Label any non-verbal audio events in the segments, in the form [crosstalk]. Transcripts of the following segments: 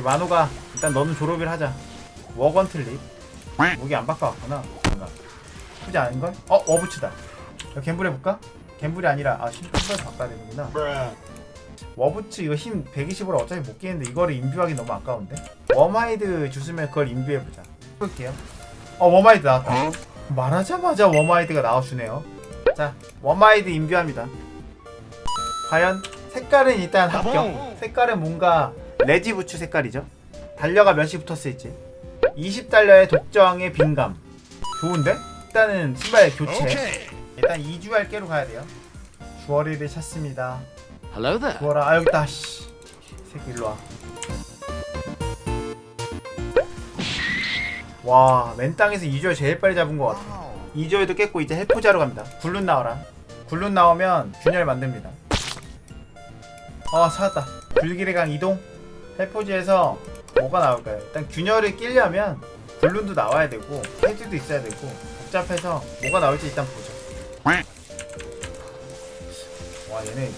우리 만호가 일단 너는 졸업을 하자. 워건 틀립 무기 안 바꿔왔구나 뭔가 크지 않은걸? 어? 워부츠다. 이거 갬블 해볼까? 갬블이 아니라 아 신발 바꿔야 되는구나. 워부츠 이거 힘 120으로 어차피 못 끼는데 이거를 인뷰하기 너무 아까운데? 웜하이드 주스면 그걸 인뷰해보자. 해볼게요. 어 웜하이드 나왔다. 말하자마자 웜하이드가 나와주네요. 자 웜하이드 인뷰합니다. 과연 색깔은 일단 합격. 색깔은 뭔가 레지 부츠 색깔이죠. 달려가 몇시 붙었을지. 20달러의 독정의 빈감. 좋은데? 일단은 신발 교체. 일단 2주할 깨로 가야 돼요. 주얼이를 찾습니다. Hello there. 주얼아 아 여기다 씨. 새끼 일로 와. 와 맨 땅에서 2주얼 제일 빨리 잡은 것 같아. 2주얼도 깼고 이제 헬포자로 갑니다. 굴룬 나와라. 굴룬 나오면 균열 만듭니다. 아 찾았다. 불길의 강 이동 헬포지에서 뭐가 나올까요? 일단 균열을 끼려면 굴룬도 나와야 되고 헤드도 있어야 되고 복잡해서 뭐가 나올지 일단 보죠 와 얘네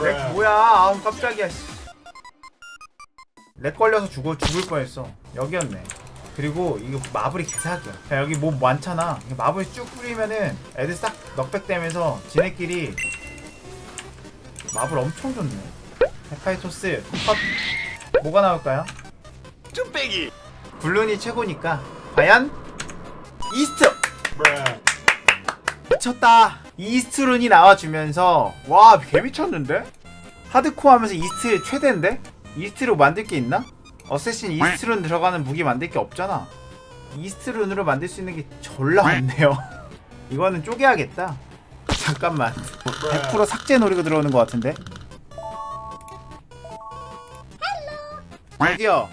렉 뭐야 아우 깜짝이야 씨. 렉 걸려서 죽어 죽을 뻔했어 여기였네 그리고 이거 마블이 개사기야 야, 여기 뭐 많잖아 마블 쭉 뿌리면은 애들 싹 넉백되면서 지네끼리 마블 엄청 좋네 헤파이토스 컷 뭐가 나올까요? 뚝배기. 굴룬이 최고니까 과연 이스트 미쳤다 이스트룬이 나와주면서 와 개미쳤는데? 하드코어 하면서 이스트 최대인데? 이스트로 만들 게 있나? 어쌔신 이스트룬 들어가는 무기 만들 게 없잖아. 이스트룬으로 만들 수 있는 게 졸라 없네요. [laughs] 이거는 쪼개야겠다. 잠깐만. 100% 삭제 노리고 들어오는 것 같은데? 저기요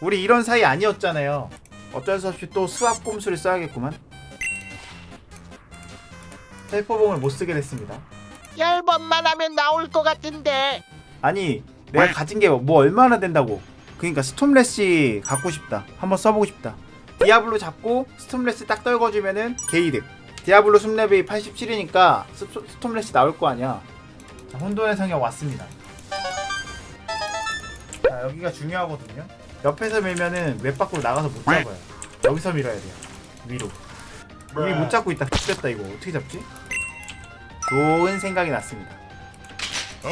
우리 이런 사이 아니었잖아요. 어쩔 수 없이 또 수압 꼼수를 써야겠구만. 헬퍼봉을 못 쓰게 됐습니다. 열 번만 하면 나올 것 같은데. 아니 내가 가진 게 뭐 얼마나 된다고 그니까 스톰레시 갖고 싶다. 한번 써보고 싶다. 디아블로 잡고 스톰레시 딱 떨궈주면은 게이득. 디아블로 숨레벨이 87이니까 스톰레시 나올 거 아니야. 자, 혼돈의 성역 왔습니다. 자 여기가 중요하거든요. 옆에서 밀면은 웹 밖으로 나가서 못 잡아요. 여기서 밀어야 돼요. 위로. 여기 못 잡고 있다. 됐다 이거. 어떻게 잡지? 좋은 생각이 났습니다.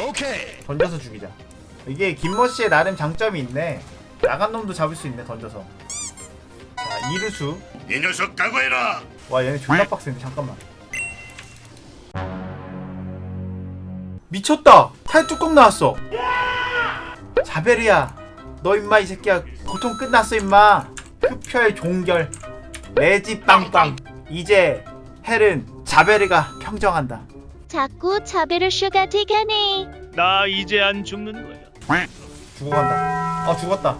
오케이. 던져서 죽이자. 이게 김머씨의 나름 장점이 있네. 나간 놈도 잡을 수 있네 던져서. 자 이르수. 이 녀석 각오해라. 와 얘네 존나 빡센데 잠깐만. 미쳤다. 탈 뚜껑 나왔어. 자베리야. 너 임마 이 새끼야 고통 끝났어 임마. 흡혈 종결. 레지 빵빵. 이제 헬은 자베르가 평정한다. 자꾸 자베르 슈가 되가네. 나 이제 안 죽는 거야. 죽어간다. 아 죽었다.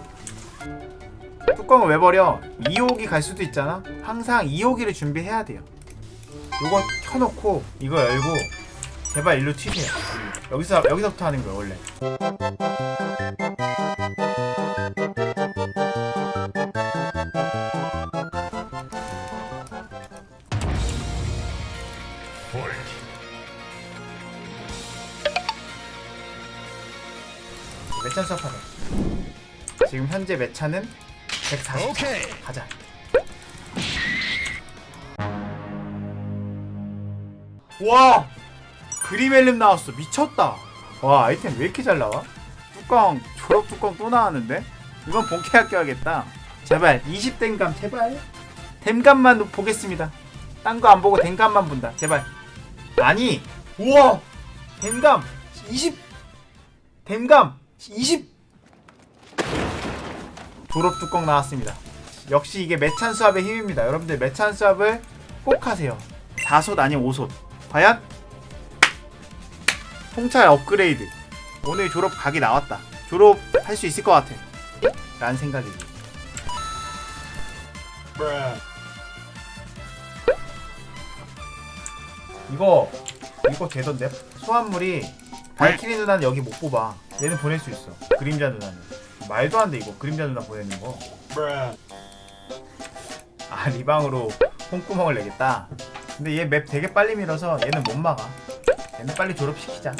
뚜껑을 왜 버려? 2호기 갈 수도 있잖아. 항상 2호기를 준비해야 돼요. 요거 켜놓고 이거 열고 제발 일로 튀세요. 여기서 여기서부터 하는 거야 원래. 매찬 수업하자. 지금 현재 매차는 140. 오케이. 가자. 와! 그리멜름 나왔어. 미쳤다. 와, 아이템 왜 이렇게 잘 나와? 뚜껑, 졸업 뚜껑 또 나왔는데? 이건 본캐 학교하겠다. 제발, 20댐감, 제발. 댐감만 보겠습니다. 딴 거 안 보고 댐감만 본다. 제발. 아니, 우와! 댐감, 20! 댐감, 20! 졸업 뚜껑 나왔습니다. 역시 이게 매찬 수압의 힘입니다. 여러분들 매찬 수압을 꼭 하세요. 4솥 아니면 5솥. 과연? 통찰 업그레이드. 오늘 졸업 각이 나왔다. 졸업할 수 있을 것 같아. 라는 생각이. 이거 이거 되던데 소환물이 발키리 누나는 여기 못 뽑아. 얘는 보낼 수 있어. 그림자 누나는. 말도 안 돼 이거. 그림자 누나 보내는 거. 아 리방으로 홈구멍을 내겠다. 근데 얘 맵 되게 빨리 밀어서 얘는 못 막아. 얘는 빨리 졸업시키자.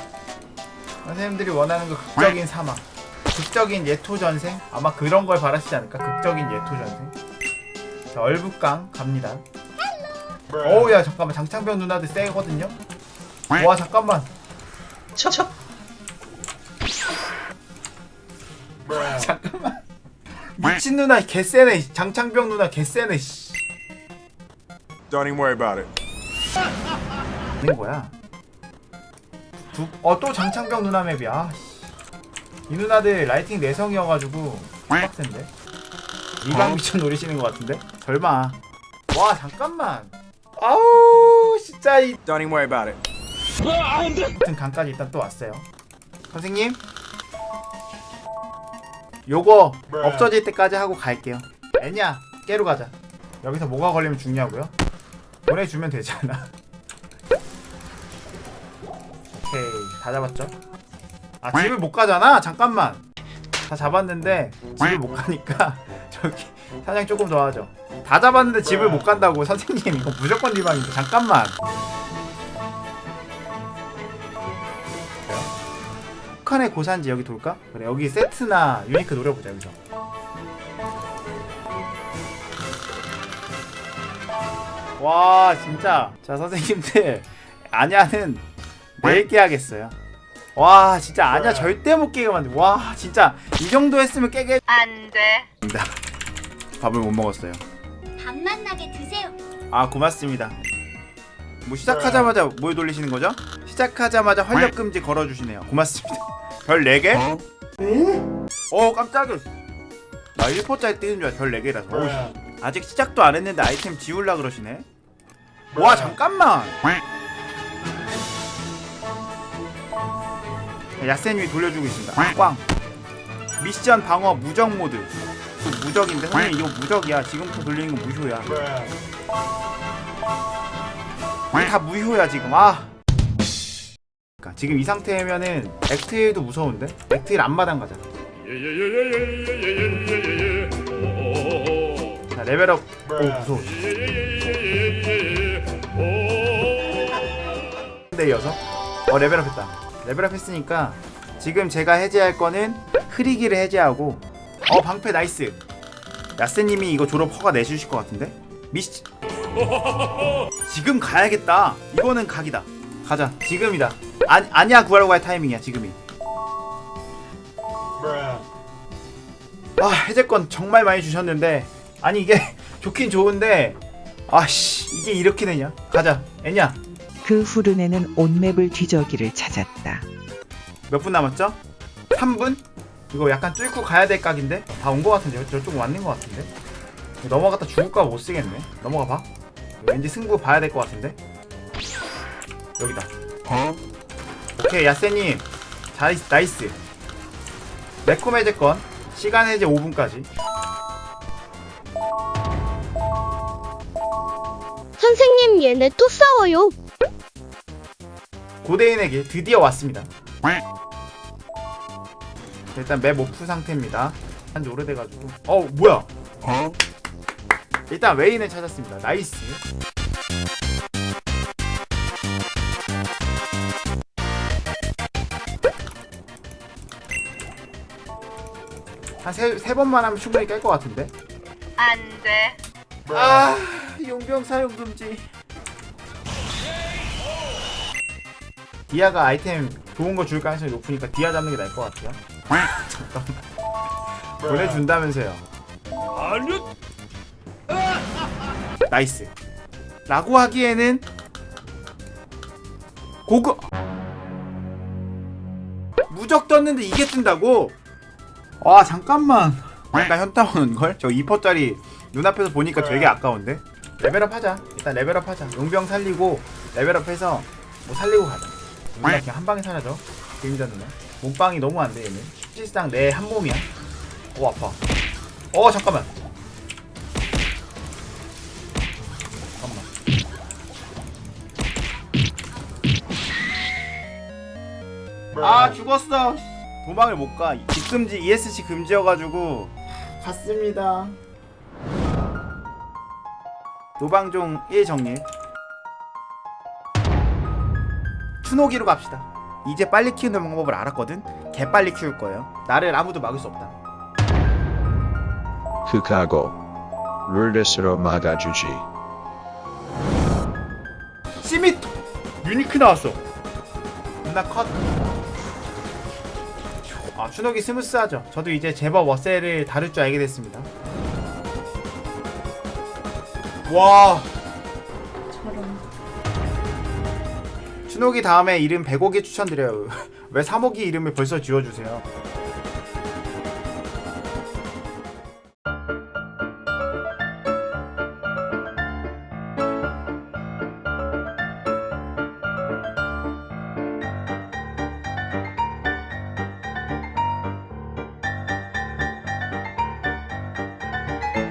선생님들이 원하는 거 극적인 사막. 극적인 예토 전생? 아마 그런 걸 바라시지 않을까? 극적인 예토 전생? 자 얼북강 갑니다. 어우 야 잠깐만. 장창병 누나들 세거든요? 와 잠깐만 [laughs] 잠깐만. 미친 누나 개쎄네. 장창병 누나 개쎄네 씨. Don't even worry about it. 된 거야. 어또 장창병 누나 맵이야. 아, 씨. 이 누나들 라이팅 내성이어가지고 빡센데. 이강 미션 노리시는 것 같은데? 설마. 와 잠깐만. 아우 진짜 이 Don't even worry about it. 같은 강까지 일단 또 왔어요. 선생님, 요거 없어질 때까지 하고 갈게요. 애냐, 깨로 가자. 여기서 뭐가 걸리면 죽냐고요? 보내주면 되잖아. [laughs] 오케이, 다 잡았죠? 아 집을 못 가잖아. 잠깐만. 다 잡았는데 집을 못 가니까 [laughs] 저기 사장 조금 더 하죠. 다 잡았는데 집을 못 간다고 선생님 이거 무조건 리방인데 잠깐만. 북한의 고산지 여기 돌까? 그래 여기 세트나 유니크 노려보자 여기서. 와 진짜. 자 선생님들 아냐는 내일 깨야겠어요. 와 진짜 아냐 절대 못 깨게 만들 와 진짜. 이 정도 했으면 깨게. 안돼. 밥을 못 먹었어요. 밥만 나게 드세요. 아 고맙습니다 뭐 시작하자마자 뭘 돌리시는 거죠? 시작하자마자 활력 금지 걸어주시네요. 고맙습니다. [laughs] 별 4개? 어? 깜짝이야. 나 1포짜리 뜨는 줄 알아 별 4개라서. 오우, 씨. 아직 시작도 안 했는데 아이템 지울라 그러시네. 와 잠깐만. 야센이 돌려주고 있습니다. 꽝. 미션 방어 무적 모드. 또 무적인데 선생님 이거 무적이야. 지금부터 돌리는 건 무효야 다 무효야 지금. 아. 그러니까 지금 이 상태면은 액트일도 무서운데? 액트일 앞마당 가자. 자 레벨업. 오 무서워. 근데 이어서. 어 레벨업 했다. 레벨업 했으니까 지금 제가 해제할 거는 흐리기를 해제하고 어 방패 나이스. 야스님이 이거 졸업 허가 내주실 것 같은데? 미시 [laughs] 지금 가야겠다. 이거는 각이다. 가자. 지금이다. 아, 아니야 구하러 갈 타이밍이야 지금이. 아 해제권 정말 많이 주셨는데 아니 이게 [laughs] 좋긴 좋은데 아씨 이게 이렇게 되냐? 가자. 애냐 그 후르네는 온 맵을 뒤적이를 찾았다. 몇 분 남았죠? 3분? 이거 약간 뚫고 가야 될 각인데? 다온거 같은데? 저쪽 왔는 거 같은데 넘어갔다 죽을까 못 쓰겠네. 넘어가 봐. 왠지 승부 봐야 될 것 같은데? 여기다. 오케이 야세님. 잘 나이스. 매콤 해제권. 시간 해제 5분까지. 선생님 얘네 또 싸워요. 고대인에게 드디어 왔습니다. 일단 맵 오프 상태입니다. 한지 오래돼가지고. 어 뭐야 일단 웨인을 찾았습니다. 나이스. 한 세 세 번만 하면 충분히 깰 것 같은데? 안 돼. 아. 용병 사용 금지. 디아가 아이템 좋은 거 줄 가능성이 높으니까 디아 잡는 게 나을 것 같아요. [laughs] 보내준다면서요. 아니요 나이스. 라고 하기에는 고급 무적 떴는데 이게 뜬다고? 와 잠깐만. 약간 현타 오는걸? 저 2퍼짜리 눈앞에서 보니까 되게 아까운데? 레벨업 하자. 일단 레벨업 하자. 용병 살리고 레벨업 해서 뭐 살리고 가자. 누나 그냥 한 방에 사라져. 데미자 누나. 몸빵이 너무 안돼 얘는 실상 내 한 몸이야. 어 아파. 어 잠깐만 아 죽었어. 도망을 못가. 직금지 ESC 금지여가지고. 갔습니다. 노방종 1 정립 추노기로 갑시다. 이제 빨리 키우는 방법을 알았거든. 개 빨리 키울 거예요. 나를 아무도 막을 수 없다. 흑하고 룰렛으로 막아주지. 시미 유니크 나왔어. 누나 컷 아, 추노기 스무스하죠. 저도 이제 제법 워셀을 다룰 줄 알게 됐습니다. 와. 추노기 다음에 이름 백옥이 추천드려요. [laughs] 왜 삼옥이 이름을 벌써 지어주세요